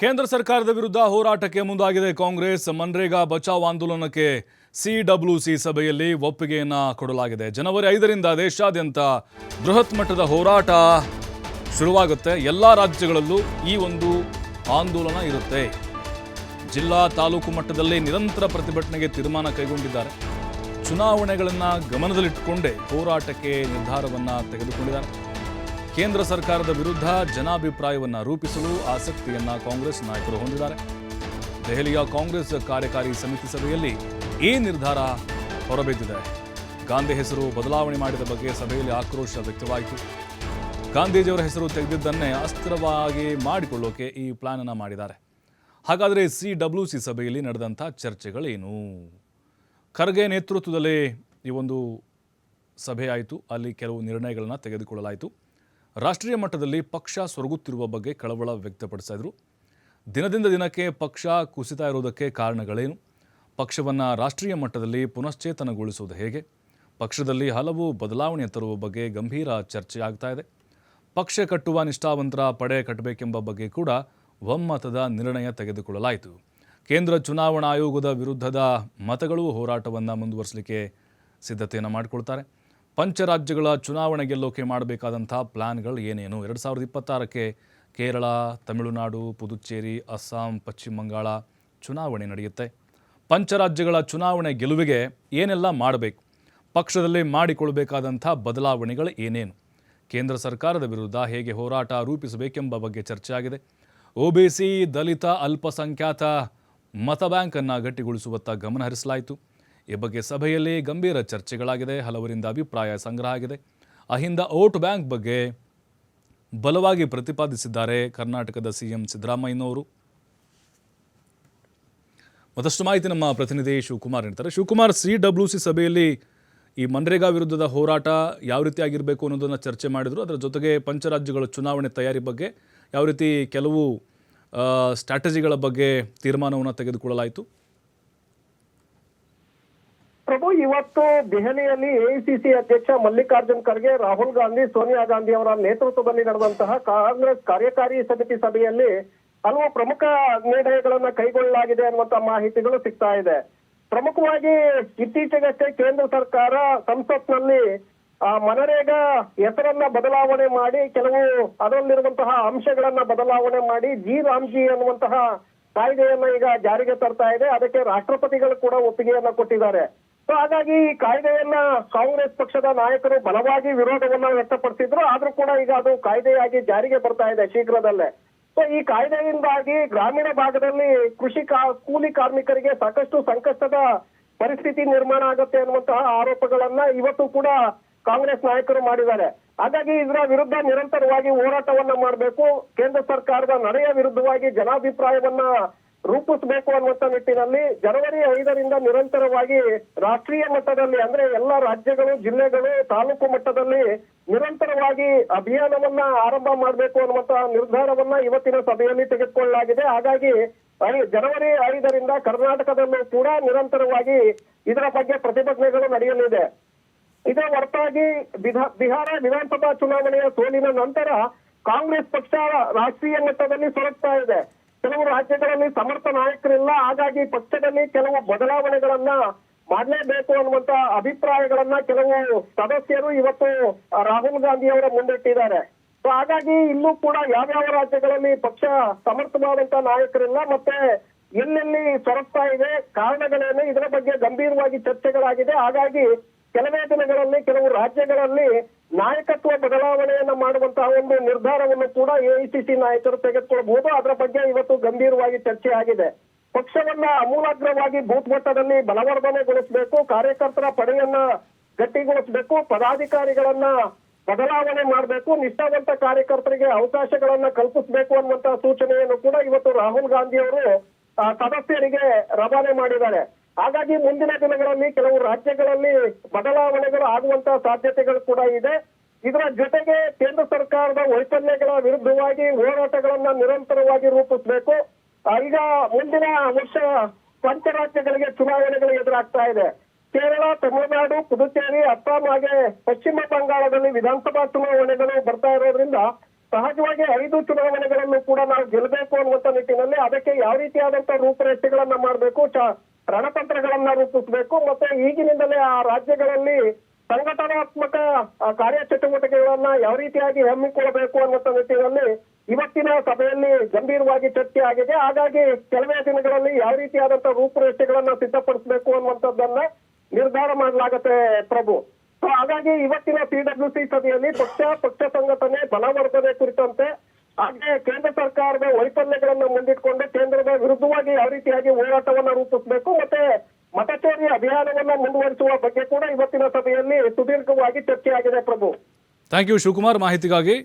ಕೇಂದ್ರ ಸರ್ಕಾರದ ವಿರುದ್ಧ ಹೋರಾಟಕ್ಕೆ ಮುಂದಾಗಿದೆ ಕಾಂಗ್ರೆಸ್. ಮನ್ರೇಗಾ ಬಚಾವ್ ಆಂದೋಲನಕ್ಕೆ ಸಿಡಬ್ಲ್ಯೂಸಿ ಸಭೆಯಲ್ಲಿ ಒಪ್ಪಿಗೆಯನ್ನು ಕೊಡಲಾಗಿದೆ. ಜನವರಿ ಐದರಿಂದ ದೇಶಾದ್ಯಂತ ಬೃಹತ್ ಮಟ್ಟದ ಹೋರಾಟ ಶುರುವಾಗುತ್ತೆ. ಎಲ್ಲ ರಾಜ್ಯಗಳಲ್ಲೂ ಈ ಒಂದು ಆಂದೋಲನ ಇರುತ್ತೆ. ಜಿಲ್ಲಾ ತಾಲೂಕು ಮಟ್ಟದಲ್ಲಿ ನಿರಂತರ ಪ್ರತಿಭಟನೆಗೆ ತೀರ್ಮಾನ ಕೈಗೊಂಡಿದ್ದಾರೆ. ಚುನಾವಣೆಗಳನ್ನು ಗಮನದಲ್ಲಿಟ್ಟುಕೊಂಡೇ ಹೋರಾಟಕ್ಕೆ ನಿರ್ಧಾರವನ್ನು ತೆಗೆದುಕೊಂಡಿದ್ದಾರೆ. ಕೇಂದ್ರ ಸರ್ಕಾರದ ವಿರುದ್ಧ ಜನಾಭಿಪ್ರಾಯವನ್ನು ರೂಪಿಸಲು ಆಸಕ್ತಿಯನ್ನ ಕಾಂಗ್ರೆಸ್ ನಾಯಕರು ಹೊಂದಿದ್ದಾರೆ. ದೆಹಲಿಯ ಕಾಂಗ್ರೆಸ್ ಕಾರ್ಯಕಾರಿ ಸಮಿತಿ ಸಭೆಯಲ್ಲಿ ಈ ನಿರ್ಧಾರ ಹೊರಬಿದ್ದಿದೆ. ಗಾಂಧಿ ಹೆಸರು ಬದಲಾವಣೆ ಮಾಡಿದ ಬಗ್ಗೆ ಸಭೆಯಲ್ಲಿ ಆಕ್ರೋಶ ವ್ಯಕ್ತವಾಯಿತು. ಗಾಂಧೀಜಿಯವರ ಹೆಸರು ತೆಗೆದಿದ್ದನ್ನೇ ಅಸ್ಥಿರವಾಗಿ ಮಾಡಿಕೊಳ್ಳೋಕೆ ಈ ಪ್ಲಾನ್ ಅನ್ನು ಮಾಡಿದ್ದಾರೆ. ಹಾಗಾದರೆ ಸಿ ಡಬ್ಲ್ಯೂ ಸಿ ಸಭೆಯಲ್ಲಿ ನಡೆದಂಥ ಚರ್ಚೆಗಳೇನು? ಖರ್ಗೆ ನೇತೃತ್ವದಲ್ಲಿ ಈ ಒಂದು ಸಭೆ ಆಯಿತು. ಅಲ್ಲಿ ಕೆಲವು ನಿರ್ಣಯಗಳನ್ನು ತೆಗೆದುಕೊಳ್ಳಲಾಯಿತು. ರಾಷ್ಟ್ರೀಯ ಮಟ್ಟದಲ್ಲಿ ಪಕ್ಷ ಸೊರಗುತ್ತಿರುವ ಬಗ್ಗೆ ಕಳವಳ ವ್ಯಕ್ತಪಡಿಸ್ತಾ ಇದ್ರು. ದಿನದಿಂದ ದಿನಕ್ಕೆ ಪಕ್ಷ ಕುಸಿತಾ ಇರುವುದಕ್ಕೆ ಕಾರಣಗಳೇನು? ಪಕ್ಷವನ್ನು ರಾಷ್ಟ್ರೀಯ ಮಟ್ಟದಲ್ಲಿ ಪುನಶ್ಚೇತನಗೊಳಿಸುವುದು ಹೇಗೆ? ಪಕ್ಷದಲ್ಲಿ ಹಲವು ಬದಲಾವಣೆ ತರುವ ಬಗ್ಗೆ ಗಂಭೀರ ಚರ್ಚೆ ಆಗ್ತಾ ಇದೆ. ಪಕ್ಷ ಕಟ್ಟುವ ನಿಷ್ಠಾವಂತರ ಪಡೆ ಕಟ್ಟಬೇಕೆಂಬ ಬಗ್ಗೆ ಕೂಡ ಒಮ್ಮತದ ನಿರ್ಣಯ ತೆಗೆದುಕೊಳ್ಳಲಾಯಿತು. ಕೇಂದ್ರ ಚುನಾವಣಾ ಆಯೋಗದ ವಿರುದ್ಧದ ಮತಗಳು ಹೋರಾಟವನ್ನು ಮುಂದುವರಿಸಲಿಕ್ಕೆ ಸಿದ್ಧತೆಯನ್ನು ಮಾಡಿಕೊಳ್ತಾರೆ. ಪಂಚರಾಜ್ಯಗಳ ಚುನಾವಣೆ ಗೆಲ್ಲೋಕೆ ಮಾಡಬೇಕಾದಂಥ ಪ್ಲ್ಯಾನ್ಗಳು ಏನೇನು? ಎರಡು ಸಾವಿರದ ಇಪ್ಪತ್ತಾರಕ್ಕೆ ಕೇರಳ, ತಮಿಳುನಾಡು, ಪುದುಚೇರಿ, ಅಸ್ಸಾಂ, ಪಶ್ಚಿಮ ಬಂಗಾಳ ಚುನಾವಣೆ ನಡೆಯುತ್ತೆ. ಪಂಚರಾಜ್ಯಗಳ ಚುನಾವಣೆ ಗೆಲುವಿಗೆ ಏನೆಲ್ಲ ಮಾಡಬೇಕು? ಪಕ್ಷದಲ್ಲಿ ಮಾಡಿಕೊಳ್ಳಬೇಕಾದಂಥ ಬದಲಾವಣೆಗಳು ಏನೇನು? ಕೇಂದ್ರ ಸರ್ಕಾರದ ವಿರುದ್ಧ ಹೇಗೆ ಹೋರಾಟ ರೂಪಿಸಬೇಕೆಂಬ ಬಗ್ಗೆ ಚರ್ಚೆ ಆಗಿದೆ ಒಬಿಸಿ ದಲಿತ ಅಲ್ಪಸಂಖ್ಯಾತ ಮತ ಬ್ಯಾಂಕನ್ನು ಗಟ್ಟಿಗೊಳಿಸುವತ್ತ ಗಮನ ಹರಿಸಲಾಯಿತು ಈ ಬಗ್ಗೆ ಸಭೆಯಲ್ಲಿ ಗಂಭೀರ ಚರ್ಚೆಗಳಾಗಿದೆ, ಹಲವರಿಂದ ಅಭಿಪ್ರಾಯ ಸಂಗ್ರಹ ಆಗಿದೆ ಅಹಿಂದ ಓಟ್ ಬ್ಯಾಂಕ್ ಬಗ್ಗೆ ಬಲವಾಗಿ ಪ್ರತಿಪಾದಿಸಿದ್ದಾರೆ ಕರ್ನಾಟಕದ ಸಿಎಂ ಸಿದ್ದರಾಮಯ್ಯನವರು. ಮತ್ತಷ್ಟು ಮಾಹಿತಿ ನಮ್ಮ ಪ್ರತಿನಿಧಿ ಶಿವಕುಮಾರ್ ನೀಡ್ತಾರೆ. ಶಿವಕುಮಾರ್, ಸಿ ಡಬ್ಲ್ಯೂ ಸಿ ಸಭೆಯಲ್ಲಿ ಈ ಮನ್ರೇಗಾ ವಿರುದ್ಧದ ಹೋರಾಟ ಯಾವ ರೀತಿ ಆಗಿರಬೇಕು ಅನ್ನೋದನ್ನು ಚರ್ಚೆ ಮಾಡಿದರು. ಅದರ ಜೊತೆಗೆ ಪಂಚರಾಜ್ಯಗಳ ಚುನಾವಣೆ ತಯಾರಿ ಬಗ್ಗೆ ಯಾವ ರೀತಿ ಕೆಲವು ಸ್ಟ್ರಾಟಜಿಗಳ ಬಗ್ಗೆ ತೀರ್ಮಾನವನ್ನು ತೆಗೆದುಕೊಳ್ಳಲಾಯಿತು. ಪ್ರಭು, ಇವತ್ತು ದೆಹಲಿಯಲ್ಲಿ ಎಐಸಿಸಿ ಅಧ್ಯಕ್ಷ ಮಲ್ಲಿಕಾರ್ಜುನ್ ಖರ್ಗೆ, ರಾಹುಲ್ ಗಾಂಧಿ, ಸೋನಿಯಾ ಗಾಂಧಿ ಅವರ ನೇತೃತ್ವದಲ್ಲಿ ನಡೆದಂತಹ ಕಾಂಗ್ರೆಸ್ ಕಾರ್ಯಕಾರಿ ಸಮಿತಿ ಸಭೆಯಲ್ಲಿ ಹಲವು ಪ್ರಮುಖ ನಿರ್ಣಯಗಳನ್ನ ಕೈಗೊಳ್ಳಲಾಗಿದೆ ಅನ್ನುವಂತ ಮಾಹಿತಿಗಳು ಸಿಗ್ತಾ ಇದೆ. ಪ್ರಮುಖವಾಗಿ ಇತ್ತೀಚೆಗಷ್ಟೇ ಕೇಂದ್ರ ಸರ್ಕಾರ ಸಂಸತ್ನಲ್ಲಿ, ಆ, ಮನರೇಗಾ ಹೆಸರನ್ನ ಬದಲಾವಣೆ ಮಾಡಿ, ಕೆಲವು ಅದರಲ್ಲಿರುವಂತಹ ಅಂಶಗಳನ್ನ ಬದಲಾವಣೆ ಮಾಡಿ, ಜಿ ರಾಮ್ಜಿ ಅನ್ನುವಂತಹ ಕಾಯ್ದೆಯನ್ನ ಈಗ ಜಾರಿಗೆ ತರ್ತಾ ಇದೆ. ಅದಕ್ಕೆ ರಾಷ್ಟ್ರಪತಿಗಳು ಕೂಡ ಒಪ್ಪಿಗೆಯನ್ನ ಕೊಟ್ಟಿದ್ದಾರೆ. ಹಾಗಾಗಿ ಈ ಕಾಯ್ದೆಯನ್ನ ಕಾಂಗ್ರೆಸ್ ಪಕ್ಷದ ನಾಯಕರು ಬಲವಾಗಿ ವಿರೋಧವನ್ನ ವ್ಯಕ್ತಪಡಿಸಿದ್ರು. ಆದ್ರೂ ಕೂಡ ಈಗ ಅದು ಕಾಯ್ದೆಯಾಗಿ ಜಾರಿಗೆ ಬರ್ತಾ ಇದೆ ಶೀಘ್ರದಲ್ಲೇ. ಸೊ ಈ ಕಾಯ್ದೆಯಿಂದಾಗಿ ಗ್ರಾಮೀಣ ಭಾಗದಲ್ಲಿ ಕೃಷಿ ಕೂಲಿ ಕಾರ್ಮಿಕರಿಗೆ ಸಾಕಷ್ಟು ಸಂಕಷ್ಟದ ಪರಿಸ್ಥಿತಿ ನಿರ್ಮಾಣ ಆಗುತ್ತೆ ಅನ್ನುವಂತಹ ಆರೋಪಗಳನ್ನ ಇವತ್ತು ಕೂಡ ಕಾಂಗ್ರೆಸ್ ನಾಯಕರು ಮಾಡಿದ್ದಾರೆ. ಹಾಗಾಗಿ ಇದರ ವಿರುದ್ಧ ನಿರಂತರವಾಗಿ ಹೋರಾಟವನ್ನ ಮಾಡಬೇಕು. ಕೇಂದ್ರ ಸರ್ಕಾರದ ನಡೆಯ ವಿರುದ್ಧವಾಗಿ ಜನಾಭಿಪ್ರಾಯವನ್ನ ರೂಪಿಸಬೇಕು ಅನ್ನುವಂತ ನಿಟ್ಟಿನಲ್ಲಿ ಜನವರಿ ಐದರಿಂದ ನಿರಂತರವಾಗಿ ರಾಷ್ಟ್ರೀಯ ಮಟ್ಟದಲ್ಲಿ ಅಂದ್ರೆ ಎಲ್ಲ ರಾಜ್ಯಗಳು, ಜಿಲ್ಲೆಗಳು, ತಾಲೂಕು ಮಟ್ಟದಲ್ಲಿ ನಿರಂತರವಾಗಿ ಅಭಿಯಾನವನ್ನ ಆರಂಭ ಮಾಡಬೇಕು ಅನ್ನುವಂತ ನಿರ್ಧಾರವನ್ನ ಇವತ್ತಿನ ಸಭೆಯಲ್ಲಿ ತೆಗೆದುಕೊಳ್ಳಲಾಗಿದೆ. ಹಾಗಾಗಿ ಜನವರಿ ಐದರಿಂದ ಕರ್ನಾಟಕದಲ್ಲೂ ಕೂಡ ನಿರಂತರವಾಗಿ ಇದರ ಬಗ್ಗೆ ಪ್ರತಿಭಟನೆಗಳು ನಡೆಯಲಿದೆ. ಇದರ ಹೊರತಾಗಿ ಬಿಹಾರ ವಿಧಾನಸಭಾ ಚುನಾವಣೆಯ ಸೋಲಿನ ನಂತರ ಕಾಂಗ್ರೆಸ್ ಪಕ್ಷ ರಾಷ್ಟ್ರೀಯ ಮಟ್ಟದಲ್ಲಿ ಸೊರಗ್ತಾ ಇದೆ. ಕೆಲವು ರಾಜ್ಯಗಳಲ್ಲಿ ಸಮರ್ಥ ನಾಯಕರಿಲ್ಲ. ಹಾಗಾಗಿ ಪಕ್ಷದಲ್ಲಿ ಕೆಲವು ಬದಲಾವಣೆಗಳನ್ನ ಮಾಡಲೇಬೇಕು ಅನ್ನುವಂತ ಅಭಿಪ್ರಾಯಗಳನ್ನ ಕೆಲವು ಸದಸ್ಯರು ಇವತ್ತು ರಾಹುಲ್ ಗಾಂಧಿ ಅವರ ಮುಂದಿಟ್ಟಿದ್ದಾರೆ. ಸೊ ಹಾಗಾಗಿ ಇಲ್ಲೂ ಕೂಡ ಯಾವ್ಯಾವ ರಾಜ್ಯಗಳಲ್ಲಿ ಪಕ್ಷ ಸಮರ್ಥವಾದಂತ ನಾಯಕರಿಲ್ಲ. ಮತ್ತೆ ಎಲ್ಲೆಲ್ಲಿ ಸೊರಗ್ತಾ ಇದೆ, ಕಾರಣಗಳೇನು, ಇದರ ಬಗ್ಗೆ ಗಂಭೀರವಾಗಿ ಚರ್ಚೆಗಳಾಗಿದೆ. ಹಾಗಾಗಿ ಕೆಲವೇ ದಿನಗಳಲ್ಲಿ, ಕೆಲವು ರಾಜ್ಯಗಳಲ್ಲಿ ನಾಯಕತ್ವ ಬದಲಾವಣೆಯನ್ನ ಮಾಡುವಂತಹ ಒಂದು ನಿರ್ಧಾರವನ್ನು ಕೂಡ ಎಐಸಿಸಿ ನಾಯಕರು ತೆಗೆದುಕೊಳ್ಳಬಹುದು ಅದರ ಬಗ್ಗೆ ಇವತ್ತು ಗಂಭೀರವಾಗಿ ಚರ್ಚೆ ಆಗಿದೆ. ಪಕ್ಷವನ್ನ ಅಮೂಲಾಗ್ರವಾಗಿ ಬೂತ್ ಮಟ್ಟದಲ್ಲಿ ಬಲವರ್ಧನೆಗೊಳಿಸಬೇಕು, ಕಾರ್ಯಕರ್ತರ ಪಡೆಯನ್ನ ಗಟ್ಟಿಗೊಳಿಸಬೇಕು, ಪದಾಧಿಕಾರಿಗಳನ್ನ ಬದಲಾವಣೆ ಮಾಡಬೇಕು, ನಿಷ್ಠಾವಂತ ಕಾರ್ಯಕರ್ತರಿಗೆ ಅವಕಾಶಗಳನ್ನ ಕಲ್ಪಿಸಬೇಕು ಅನ್ನುವಂತಹ ಸೂಚನೆಯನ್ನು ಕೂಡ ಇವತ್ತು ರಾಹುಲ್ ಗಾಂಧಿ ಅವರು ಸದಸ್ಯರಿಗೆ ರವಾನೆ ಮಾಡಿದ್ದಾರೆ. ಹಾಗಾಗಿ ಮುಂದಿನ ದಿನಗಳಲ್ಲಿ ಕೆಲವು ರಾಜ್ಯಗಳಲ್ಲಿ ಬದಲಾವಣೆಗಳು ಆಗುವಂತಹ ಸಾಧ್ಯತೆಗಳು ಕೂಡ ಇದೆ. ಇದರ ಜೊತೆಗೆ ಕೇಂದ್ರ ಸರ್ಕಾರದ ವೈಫಲ್ಯಗಳ ವಿರುದ್ಧವಾಗಿ ಹೋರಾಟಗಳನ್ನ ನಿರಂತರವಾಗಿ ರೂಪಿಸಬೇಕು. ಈಗ ಮುಂದಿನ ವರ್ಷ ಪಂಚರಾಜ್ಯಗಳಿಗೆ ಚುನಾವಣೆಗಳು ಎದುರಾಗ್ತಾ ಇದೆ. ಕೇರಳ, ತಮಿಳುನಾಡು, ಪುದುಚೇರಿ, ಅಸ್ಸಾಂ ಹಾಗೆ ಪಶ್ಚಿಮ ಬಂಗಾಳದಲ್ಲಿ ವಿಧಾನಸಭಾ ಚುನಾವಣೆಗಳು ಬರ್ತಾ ಇರೋದ್ರಿಂದ ಸಹಜವಾಗಿ ಐದು ಚುನಾವಣೆಗಳನ್ನು ಕೂಡ ನಾವು ಗೆಲ್ಲಬೇಕು ಅನ್ನುವಂತ ನಿಟ್ಟಿನಲ್ಲಿ ಅದಕ್ಕೆ ಯಾವ ರೀತಿಯಾದಂತಹ ರೂಪರೇಷೆಗಳನ್ನ ಮಾಡಬೇಕು? ರಣತಂತ್ರಗಳನ್ನ ರೂಪಿಸಬೇಕು ಮತ್ತೆ ಈಗಿನಿಂದಲೇ ಆ ರಾಜ್ಯಗಳಲ್ಲಿ ಸಂಘಟನಾತ್ಮಕ ಕಾರ್ಯಚಟುವಟಿಕೆಗಳನ್ನ ಯಾವ ರೀತಿಯಾಗಿ ಹಮ್ಮಿಕೊಳ್ಳಬೇಕು ಅನ್ನುವಂತ ನಿಟ್ಟಿನಲ್ಲಿ ಇವತ್ತಿನ ಸಭೆಯಲ್ಲಿ ಗಂಭೀರವಾಗಿ ಚರ್ಚೆ ಆಗಿದೆ. ಹಾಗಾಗಿ ಕೆಲವೇ ದಿನಗಳಲ್ಲಿ ಯಾವ ರೀತಿಯಾದಂತಹ ರೂಪುರೇಷೆಗಳನ್ನ ಸಿದ್ಧಪಡಿಸಬೇಕು ಅನ್ನುವಂಥದ್ದನ್ನ ನಿರ್ಧಾರ ಮಾಡಲಾಗತ್ತೆ ಪ್ರಭು. ಸೊ ಹಾಗಾಗಿ ಇವತ್ತಿನ ಸಿ ಸಭೆಯಲ್ಲಿ ಪಕ್ಷ ಪಕ್ಷ ಸಂಘಟನೆ, ಬಲವರ್ಧನೆ ಕುರಿತಂತೆ ಹಾಗೆ ಕೇಂದ್ರ ಸರ್ಕಾರದ ವೈಫಲ್ಯಗಳನ್ನ ಮುಂದಿಟ್ಕೊಂಡು ಕೇಂದ್ರದ ವಿರುದ್ಧವಾಗಿ ಯಾವ ರೀತಿಯಾಗಿ ಹೋರಾಟವನ್ನ ರೂಪಿಸಬೇಕು ಮತ್ತೆ ಮತಚೋರಿ ಅಭಿಯಾನವನ್ನ ಮುಂದುವರಿಸುವ ಬಗ್ಗೆ ಕೂಡ ಇವತ್ತಿನ ಸಭೆಯಲ್ಲಿ ಸುದೀರ್ಘವಾಗಿ ಚರ್ಚೆಯಾಗಿದೆ ಪ್ರಭು. Thank you Shivakumar. ಮಾಹಿತಿಗಾಗಿ